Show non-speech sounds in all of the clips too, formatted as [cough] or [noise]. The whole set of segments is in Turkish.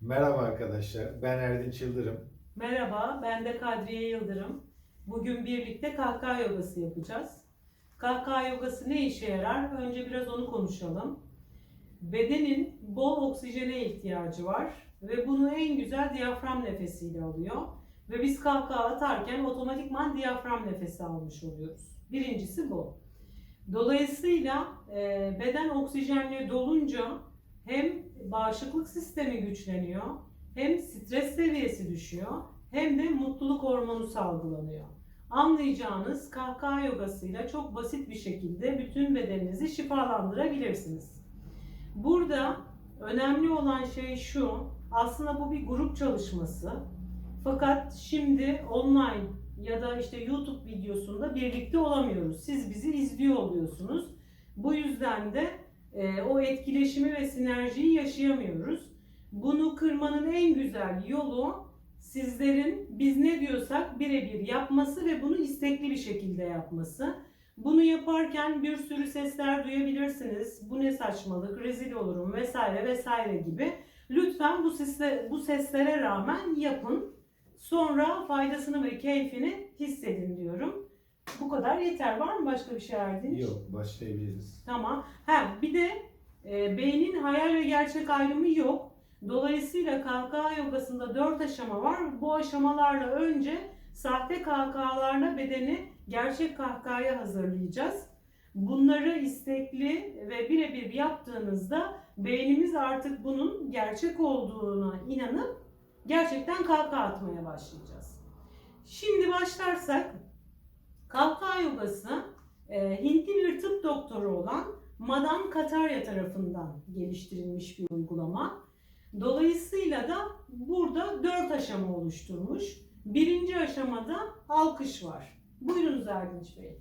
Merhaba arkadaşlar, ben Erdinç Yıldırım. Merhaba, ben de Kadriye Yıldırım. Bugün birlikte kahkaha yogası yapacağız. Kahkaha yogası ne işe yarar? Önce biraz onu konuşalım. Bedenin bol oksijene ihtiyacı var ve bunu en güzel diyafram nefesiyle alıyor. Ve biz kahkaha atarken otomatikman diyafram nefesi almış oluyoruz. Birincisi bu. Dolayısıyla beden oksijenle dolunca hem bağışıklık sistemi güçleniyor, hem stres seviyesi düşüyor hem de mutluluk hormonu salgılanıyor. Anlayacağınız kahkaha yogasıyla çok basit bir şekilde bütün bedeninizi şifalandırabilirsiniz. Burada önemli olan şey şu, aslında bu bir grup çalışması. Fakat şimdi online ya da işte YouTube videosunda birlikte olamıyoruz. Siz bizi izliyor oluyorsunuz. Bu yüzden de e, o etkileşimi ve sinerjiyi yaşayamıyoruz. Bunu kırmanın en güzel yolu sizlerin biz ne diyorsak birebir yapması ve bunu istekli bir şekilde yapması. Bunu yaparken bir sürü sesler duyabilirsiniz. Bu ne saçmalık, rezil olurum vesaire vesaire gibi. Lütfen bu sesle, bu seslere rağmen yapın. Sonra faydasını ve keyfini hissedin kadar yeter. Var mı başka bir şey Erdinç? Yok, başlayabiliriz. Tamam. Ha bir de e, beynin hayal ve gerçek ayrımı yok. Dolayısıyla kahkaha yogasında dört aşama var. Bu aşamalarla önce sahte kahkahalarla bedeni gerçek kahkahaya hazırlayacağız. Bunları istekli ve birebir yaptığınızda beynimiz artık bunun gerçek olduğuna inanıp gerçekten kahkaha atmaya başlayacağız. Şimdi başlarsak kahkaha yogası e, Hintli bir tıp doktoru olan Madame Katarya tarafından geliştirilmiş bir uygulama. Dolayısıyla da burada dört aşama oluşturmuş. Birinci aşamada alkış var. Buyurunuz Erdinç Bey.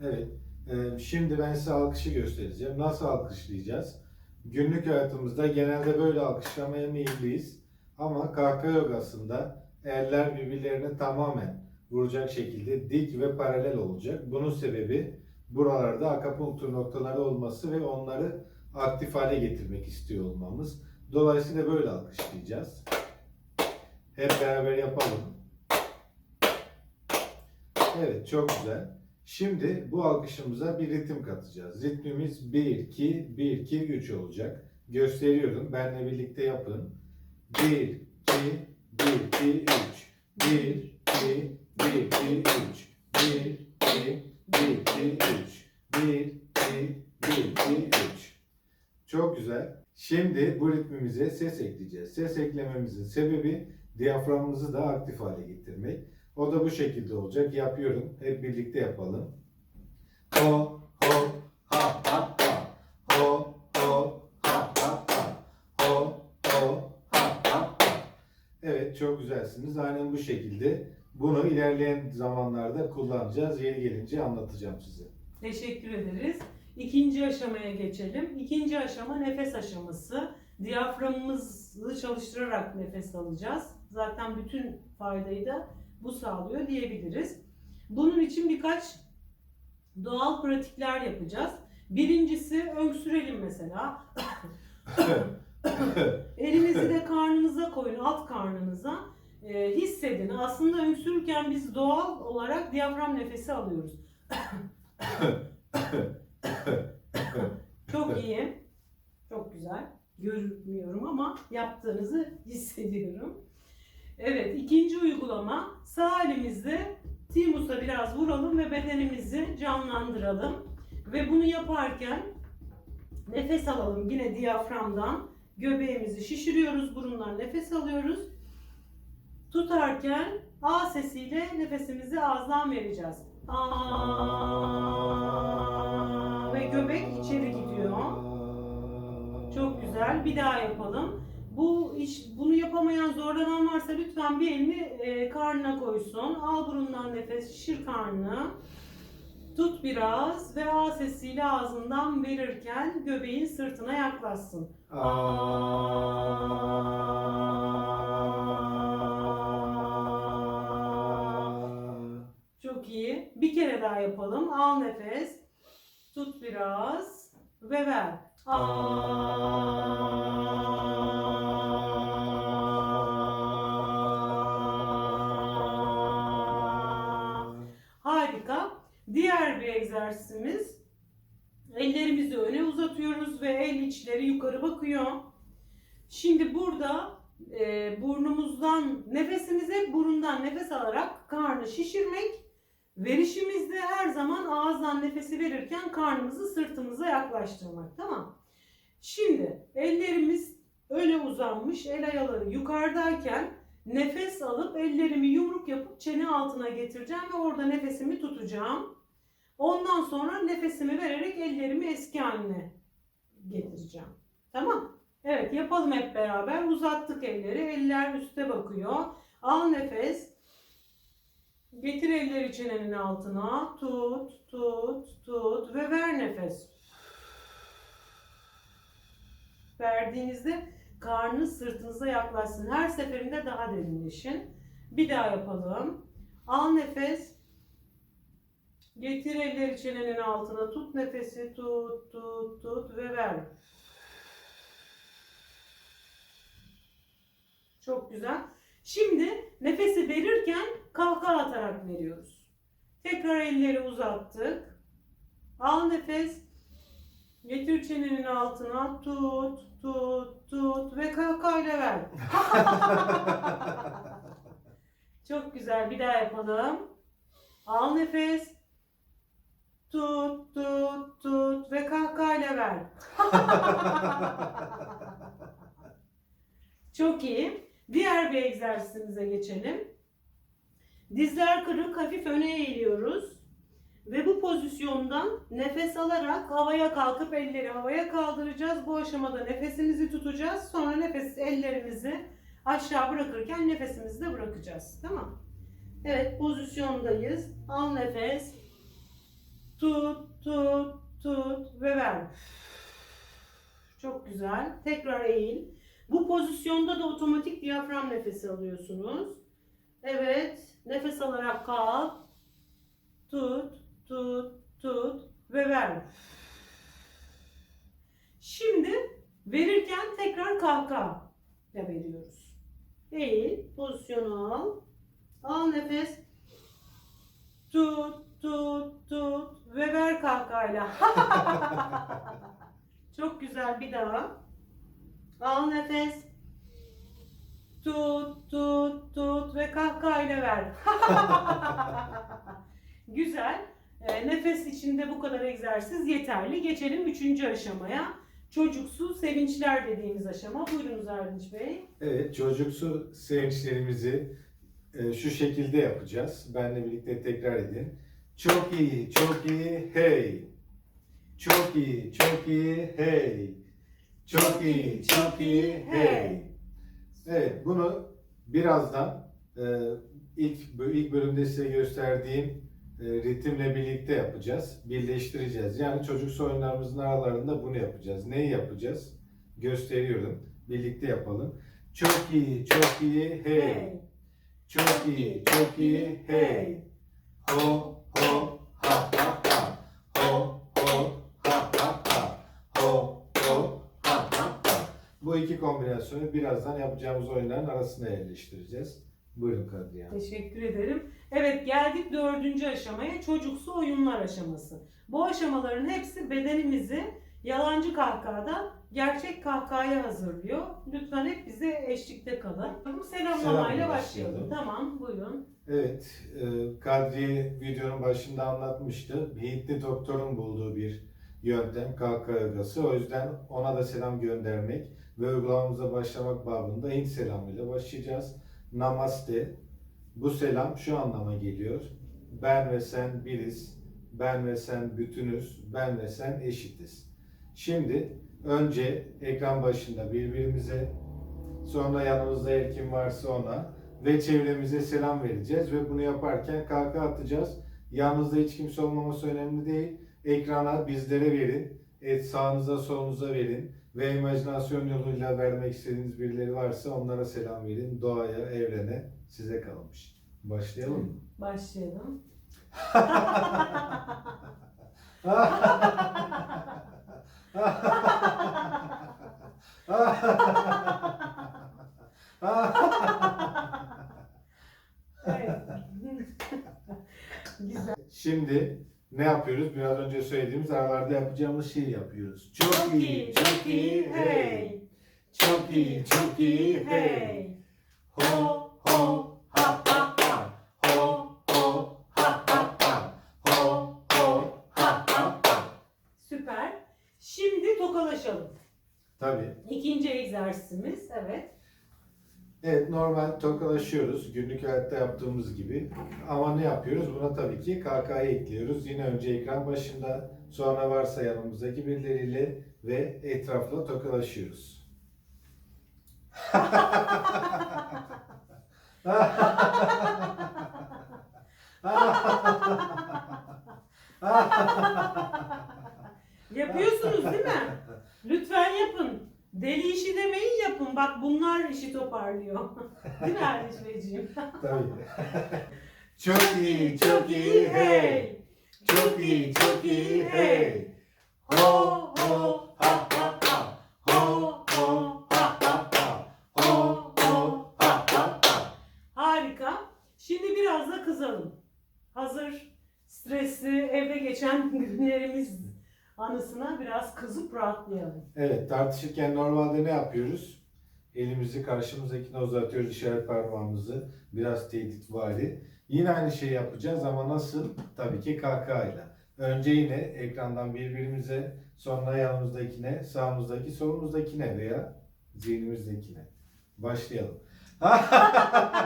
Evet, e, şimdi ben size alkışı göstereceğim. Nasıl alkışlayacağız? Günlük hayatımızda genelde böyle alkışlamaya meyilliyiz. Ama kahkaha yogasında eller birbirlerine tamamen vuracak şekilde dik ve paralel olacak. Bunun sebebi buralarda akupunktur noktaları olması ve onları aktif hale getirmek istiyor olmamız. Dolayısıyla böyle alkışlayacağız. Hep beraber yapalım. Evet, çok güzel. Şimdi bu alkışımıza bir ritim katacağız. Ritmimiz 1 2 1 2 3 olacak. Gösteriyorum. Benle birlikte yapın. 1 2 1 2 3 1 2 1 2 3 1 2 1 2 3 1 2 1 2 3 Çok güzel. Şimdi bu ritmimize ses ekleyeceğiz. Ses eklememizin sebebi diyaframımızı da aktif hale getirmek. O da bu şekilde olacak. Yapıyorum. Hep birlikte yapalım. Ho çok güzelsiniz. Aynen bu şekilde. Bunu ilerleyen zamanlarda kullanacağız. Yeri gelince anlatacağım size. Teşekkür ederiz. İkinci aşamaya geçelim. İkinci aşama nefes aşaması. Diyaframımızı çalıştırarak nefes alacağız. Zaten bütün faydayı da bu sağlıyor diyebiliriz. Bunun için birkaç doğal pratikler yapacağız. Birincisi öksürelim mesela. [coughs] Elinizi de karnınıza koyun, alt karnınıza. Ee, hissedin. Aslında öksürürken biz doğal olarak diyafram nefesi alıyoruz. Çok iyi. Çok güzel. Görmüyorum ama yaptığınızı hissediyorum. Evet, ikinci uygulama. Sağ elimizle timusa biraz vuralım ve bedenimizi canlandıralım. Ve bunu yaparken nefes alalım yine diyaframdan. Göbeğimizi şişiriyoruz, burundan nefes alıyoruz. Tutarken A sesiyle nefesimizi ağızdan vereceğiz. Aa ve göbek içeri gidiyor. Çok güzel. Bir daha yapalım. Bu iş bunu yapamayan zorlanan varsa lütfen bir elini e, karnına koysun. Al burundan nefes, şişir karnını. Tut biraz ve A sesiyle ağzından verirken göbeğin sırtına yaklaşsın. Çok iyi. Bir kere daha yapalım. Al nefes. Tut biraz ve ver. Aa. Egzersizimiz ellerimizi öne uzatıyoruz ve el içleri yukarı bakıyor. Şimdi burada e, burnumuzdan nefesimizi hep burundan nefes alarak karnı şişirmek. Verişimizde her zaman ağızdan nefesi verirken karnımızı sırtımıza yaklaştırmak. Tamam. Şimdi ellerimiz öne uzanmış, el ayaları yukarıdayken nefes alıp ellerimi yumruk yapıp çene altına getireceğim ve orada nefesimi tutacağım. Ondan sonra nefesimi vererek ellerimi eski haline getireceğim. Tamam. Evet yapalım hep beraber. Uzattık elleri. Eller üste bakıyor. Al nefes. Getir elleri çenenin altına. Tut, tut, tut ve ver nefes. Verdiğinizde karnı sırtınıza yaklaşsın. Her seferinde daha derinleşin. Bir daha yapalım. Al nefes. Getir elleri çenenin altına. Tut nefesi. Tut, tut, tut ve ver. Çok güzel. Şimdi nefesi verirken kahkaha atarak veriyoruz. Tekrar elleri uzattık. Al nefes. Getir çenenin altına. Tut, tut, tut ve kahkahayla ver. [laughs] Çok güzel. Bir daha yapalım. Al nefes. Tut, tut, tut ve kahkahayla ver. [laughs] Çok iyi. Diğer bir egzersizimize geçelim. Dizler kırık, hafif öne eğiliyoruz. Ve bu pozisyondan nefes alarak havaya kalkıp elleri havaya kaldıracağız. Bu aşamada nefesimizi tutacağız. Sonra nefes ellerimizi aşağı bırakırken nefesimizi de bırakacağız. Tamam. Evet pozisyondayız. Al nefes. Tut, tut, tut ve ver. Çok güzel. Tekrar eğil. Bu pozisyonda da otomatik diyafram nefesi alıyorsunuz. Evet. Nefes alarak kalk. Tut, tut, tut ve ver. Şimdi verirken tekrar kahkaha ile veriyoruz. Eğil, pozisyonu al. Al nefes. Tut, tut, tut ve ver kahkahayla. [laughs] Çok güzel bir daha. Al nefes. Tut, tut, tut ve kahkahayla ver. [laughs] Güzel. E, nefes içinde bu kadar egzersiz yeterli. Geçelim üçüncü aşamaya. Çocuksu sevinçler dediğimiz aşama. Buyurunuz Erdinç Bey. Evet, çocuksu sevinçlerimizi e, şu şekilde yapacağız. Benle birlikte tekrar edin. Çok iyi, çok iyi, hey. Çok iyi, çok iyi, hey. Çok iyi, çok iyi, hey. Evet, bunu birazdan e, ilk ilk bölümde size gösterdiğim e, ritimle birlikte yapacağız. Birleştireceğiz. Yani çocuk oyunlarımızın aralarında bunu yapacağız. Neyi yapacağız? Gösteriyorum. Birlikte yapalım. Çok iyi, çok iyi, hey. Çok iyi, çok iyi, hey. Ho, kombinasyonu birazdan yapacağımız oyunların arasına yerleştireceğiz. Buyurun Kadriye Hanım. Teşekkür ederim. Evet geldik dördüncü aşamaya çocuksu oyunlar aşaması. Bu aşamaların hepsi bedenimizi yalancı kahkahada gerçek kahkahaya hazırlıyor. Lütfen hep bize eşlikte kalın. Selamlamayla Selamla başlayalım. başlayalım. Tamam buyurun. Evet, e, Kadri videonun başında anlatmıştı. Hintli doktorun bulduğu bir yöntem, kahkaha. O yüzden ona da selam göndermek ve uygulamamıza başlamak babında Hint selamıyla başlayacağız. Namaste. Bu selam şu anlama geliyor. Ben ve sen biriz. Ben ve sen bütünüz. Ben ve sen eşitiz. Şimdi önce ekran başında birbirimize, sonra yanımızda her kim varsa ona ve çevremize selam vereceğiz ve bunu yaparken kahkaha atacağız. Yanınızda hiç kimse olmaması önemli değil. Ekrana bizlere verin. Evet, sağınıza solunuza verin. Ve imajinasyon yoluyla vermek istediğiniz birileri varsa onlara selam verin. Doğaya, evrene size kalmış. Başlayalım mı? Başlayalım. [laughs] [laughs] Şimdi ne yapıyoruz? Biraz önce söylediğimiz aralarda yapacağımız şeyi yapıyoruz. Çok, iyi, çok iyi, hey. Çok iyi, çok iyi, hey. Ho, ho, ha, ha, ha. Ho, ho, ha, ha, ha. Ho, ho, ha, ha, ha. Süper. Şimdi tokalaşalım. Tabii. İkinci egzersizimiz. Evet. Evet normal tokalaşıyoruz günlük hayatta yaptığımız gibi. Ama ne yapıyoruz? Buna tabii ki KK'yı ekliyoruz. Yine önce ekran başında sonra varsa yanımızdaki birileriyle ve etrafla tokalaşıyoruz. [laughs] [laughs] değil mi Erdiş Beyciğim? [laughs] Tabii. [laughs] çok iyi, çok iyi, hey. Çok iyi, çok iyi, hey. Ho, ho, ha, ha, ha. Ho, ho, ha, ha, ha. Ho, ho, ha, ha, ha. Harika. Şimdi biraz da kızalım. Hazır stresli evde geçen [laughs] günlerimiz anısına biraz kızıp rahatlayalım. Evet, tartışırken normalde ne yapıyoruz? Elimizi karşımızdakine uzatıyoruz, işaret parmağımızı. Biraz tehditvari. Yine aynı şeyi yapacağız ama nasıl? Tabii ki kahkahayla. Önce yine ekrandan birbirimize, sonra yanımızdakine, sağımızdaki, solumuzdakine veya zihnimizdekine. Başlayalım. [laughs]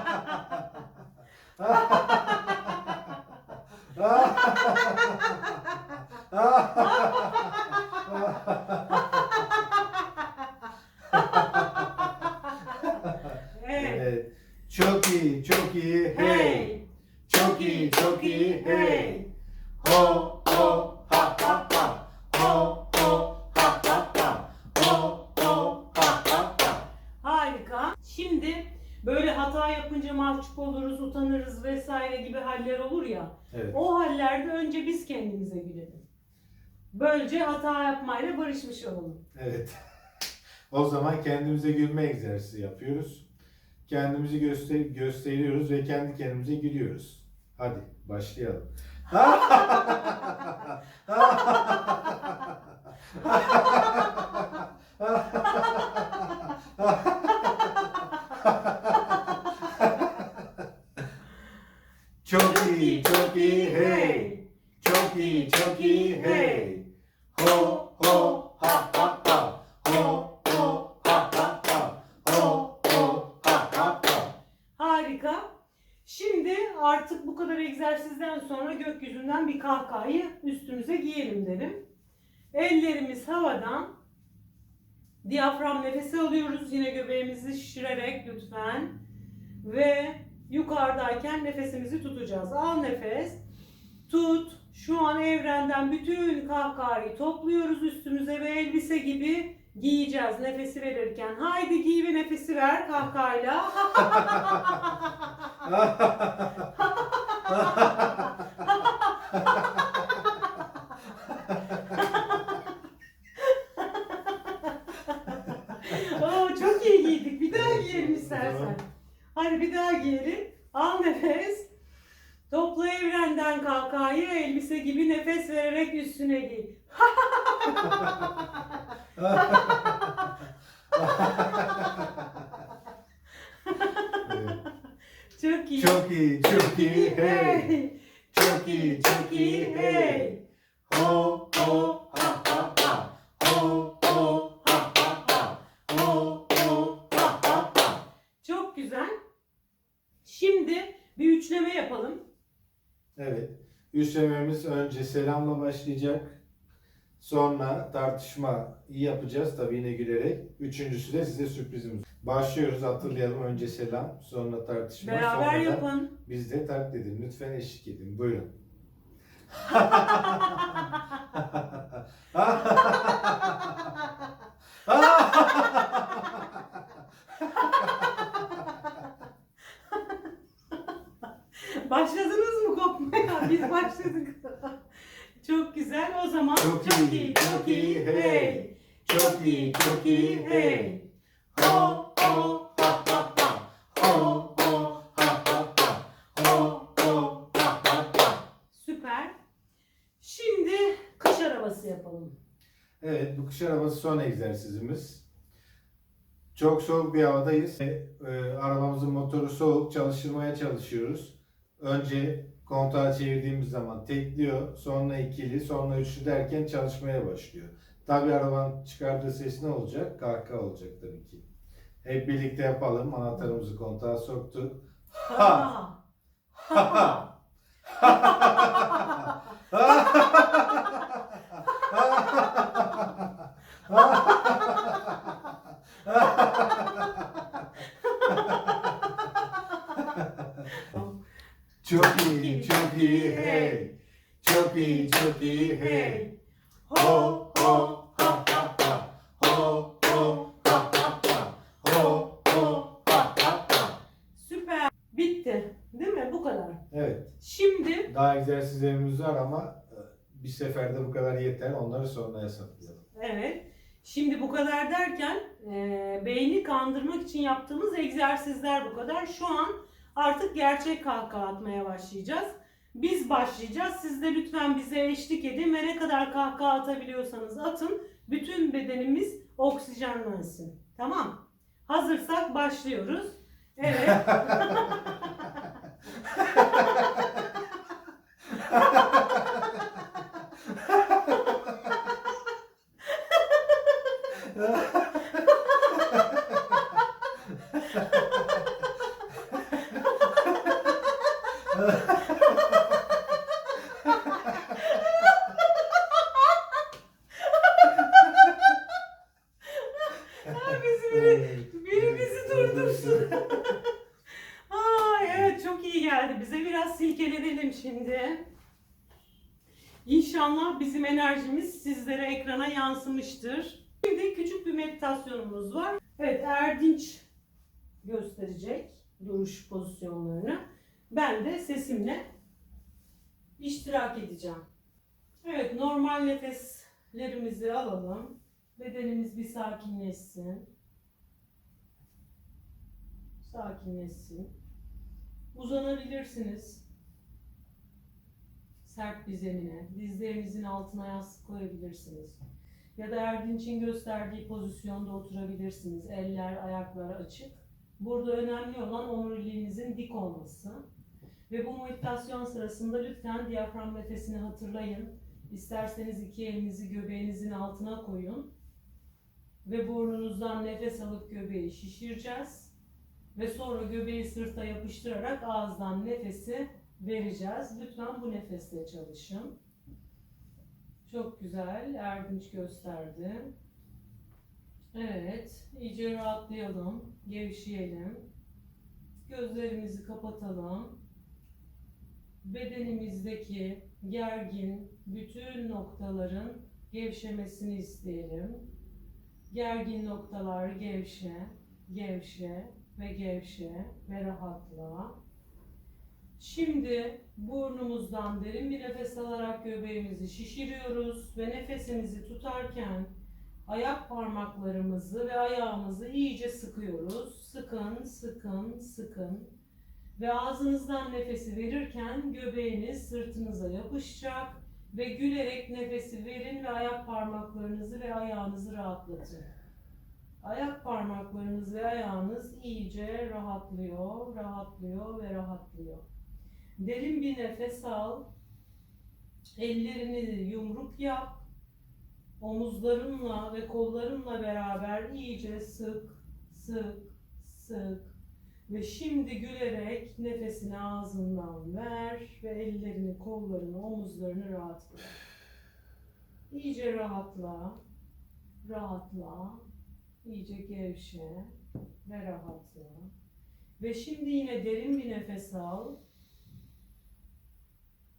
[laughs] Evet. Evet. Çok iyi, çok iyi. Hey. Hey. Çok iyi, çok iyi. Hey. Ho, ho, ha, ha, ha. Ho, ho, ha, ha, ha. Ho, ho, ha, ha, ha. Harika. Şimdi böyle hata yapınca mahcup oluruz, utanırız vesaire gibi haller olur ya. Evet. O hallerde önce biz kendimize gülelim. Böylece hata yapmayla barışmış olalım. Evet. [laughs] O zaman kendimize gülme egzersizi yapıyoruz. Kendimizi göster gösteriyoruz ve kendi kendimize gülüyoruz. Hadi başlayalım. çok iyi, çok iyi, hey. Çok iyi, çok iyi, hey. Ho, ho, ha, ha, ha. Ho, ho, ha, ha, ha. Ho, ho, ha, ha, ha. Harika. Şimdi artık bu kadar egzersizden sonra gökyüzünden bir kahkahayı giyelim derim. Ellerimiz havadan. Diyafram nefesi alıyoruz. Yine göbeğimizi şişirerek lütfen. Ve yukarıdayken nefesimizi tutacağız. Al nefes. Tut. Şu an evrenden bütün kahkahayı topluyoruz üstümüze ve elbise gibi giyeceğiz nefesi verirken. Haydi giy ve nefesi ver kahkahayla. [laughs] [laughs] Oo, çok iyi giydik. Bir daha giyelim istersen. Tamam. Hadi bir daha giyelim. Al nefes. Topla evrenden kahkahayı elbise gibi nefes vererek üstüne giy. Evet. Çok iyi. Çok iyi, çok iyi, hey. Çok iyi, çok iyi, hey. Ho, ho, ha, ha, ha. Ho, ho, ha, ha, ha. Ho, ho, ha, ha, ha. Çok güzel. Şimdi bir üçleme yapalım. Evet. Üçlememiz önce selamla başlayacak. Sonra tartışma yapacağız tabii yine gülerek. Üçüncüsü de size sürprizimiz. Başlıyoruz hatırlayalım. Önce selam, sonra tartışma, Beraber sonra da yapın. biz de taklit edin. Lütfen eşlik edin. Buyurun. [laughs] [laughs] [laughs] [laughs] Başladınız mı kopmaya? [laughs] Biz başladık. [laughs] çok güzel. O zaman Çok iyi, çok iyi, hey. Çok iyi, çok iyi, hey. Ho, ho, ha, ha, ha. Ho, ho, ha, ha, ha. Ho, ho, ha, ha, ha. Süper. Evet, bu kış arabası son egzersizimiz. Çok soğuk bir havadayız. E, e, arabamızın motoru soğuk, çalıştırmaya çalışıyoruz. Önce kontağı çevirdiğimiz zaman tekliyor, sonra ikili, sonra üçlü derken çalışmaya başlıyor. Tabi arabanın çıkardığı ses ne olacak? Kahkaha olacak tabii ki. Hep birlikte yapalım. Anahtarımızı kontağa soktuk. Ha! Ha. Ha! Çok iyi, çok iyi, hey. Çok iyi, çok iyi, hey. Ho, ho, ha, ha, ha. Ho, ho, ha, ha, ha. Ho, ho, ha, ha, ha. Süper. Bitti. Değil mi? Bu kadar. Evet, Şimdi daha egzersizlerimiz var ama e, bir seferde bu kadar yeter. Onları sonraya saklayalım. evet. Şimdi bu kadar derken e, beyni kandırmak için yaptığımız egzersizler bu kadar. Şu an artık gerçek kahkaha atmaya başlayacağız. Biz başlayacağız. Siz de lütfen bize eşlik edin ve ne kadar kahkaha atabiliyorsanız atın. Bütün bedenimiz oksijenlensin. Tamam. Hazırsak başlıyoruz. Evet. [laughs] [laughs] Ay, bizi biri, biri bizi durdursun. Ay evet çok iyi geldi. Bize biraz silkelenelim şimdi. İnşallah bizim enerjimiz sizlere yansımıştır. Şimdi küçük bir meditasyonumuz var. Evet Erdinç gösterecek duruş pozisyonlarını. Ben de sesimle iştirak edeceğim. Evet normal nefeslerimizi alalım. Bedenimiz bir sakinleşsin. Sakinleşsin. Uzanabilirsiniz. Sert bir zemine. Dizlerinizin altına yastık koyabilirsiniz. Ya da Erdinç'in gösterdiği pozisyonda oturabilirsiniz. Eller, ayaklar açık. Burada önemli olan omuriliğinizin dik olması. Ve bu meditasyon sırasında lütfen diyafram nefesini hatırlayın. İsterseniz iki elinizi göbeğinizin altına koyun. Ve burnunuzdan nefes alıp göbeği şişireceğiz. Ve sonra göbeği sırta yapıştırarak ağızdan nefesi vereceğiz. Lütfen bu nefesle çalışın. Çok güzel. Erdinç gösterdi. Evet. iyice rahatlayalım. Gevşeyelim. Gözlerimizi kapatalım. Bedenimizdeki gergin bütün noktaların gevşemesini isteyelim. Gergin noktalar gevşe, gevşe ve gevşe ve rahatla. Şimdi burnumuzdan derin bir nefes alarak göbeğimizi şişiriyoruz ve nefesimizi tutarken ayak parmaklarımızı ve ayağımızı iyice sıkıyoruz. Sıkın, sıkın, sıkın. Ve ağzınızdan nefesi verirken göbeğiniz sırtınıza yapışacak ve gülerek nefesi verin ve ayak parmaklarınızı ve ayağınızı rahatlatın. Ayak parmaklarınız ve ayağınız iyice rahatlıyor, rahatlıyor ve rahatlıyor. Derin bir nefes al. Ellerini yumruk yap. Omuzlarınla ve kollarınla beraber iyice sık, sık, sık. Ve şimdi gülerek nefesini ağzından ver ve ellerini, kollarını, omuzlarını rahat bırak. İyice rahatla, rahatla, iyice gevşe ve rahatla. Ve şimdi yine derin bir nefes al.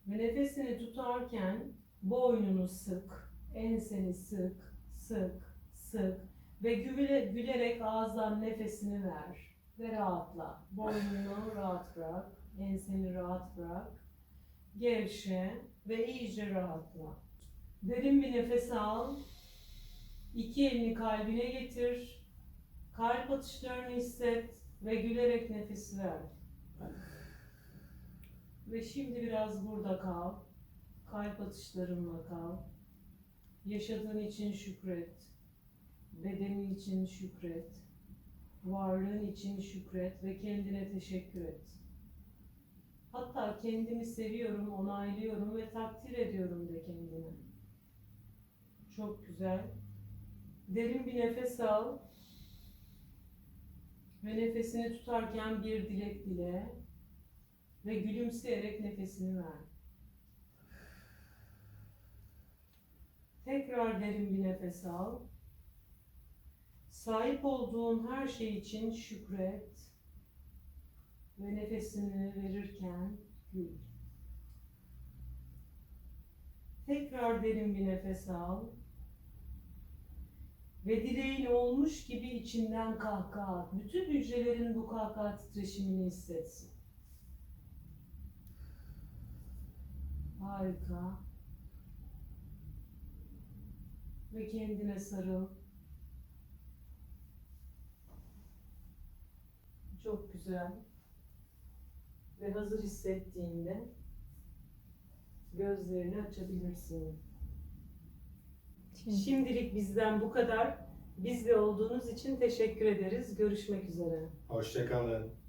Ve nefesini tutarken boynunu sık, enseni sık, sık, sık ve güle, gülerek ağızdan nefesini ver ve rahatla. Boynunu rahat bırak, enseni rahat bırak, gevşe ve iyice rahatla. Derin bir nefes al. İki elini kalbine getir. Kalp atışlarını hisset ve gülerek nefes ver. Ve şimdi biraz burada kal. Kalp atışlarınla kal. Yaşadığın için şükret. Bedenin için şükret. Varlığın için şükret ve kendine teşekkür et. Hatta kendimi seviyorum, onaylıyorum ve takdir ediyorum de kendine. Çok güzel. Derin bir nefes al. Ve nefesini tutarken bir dilek dile. Ve gülümseyerek nefesini ver. Tekrar derin bir nefes al. Sahip olduğun her şey için şükret. Ve nefesini verirken gül. Tekrar derin bir nefes al. Ve dileğin olmuş gibi içinden kahkaha. Bütün hücrelerin bu kahkaha titreşimini hissetsin. Harika. Ve kendine sarıl. Çok güzel. Ve hazır hissettiğinde gözlerini açabilirsin. Şimdilik bizden bu kadar. Bizle olduğunuz için teşekkür ederiz. Görüşmek üzere. Hoşçakalın.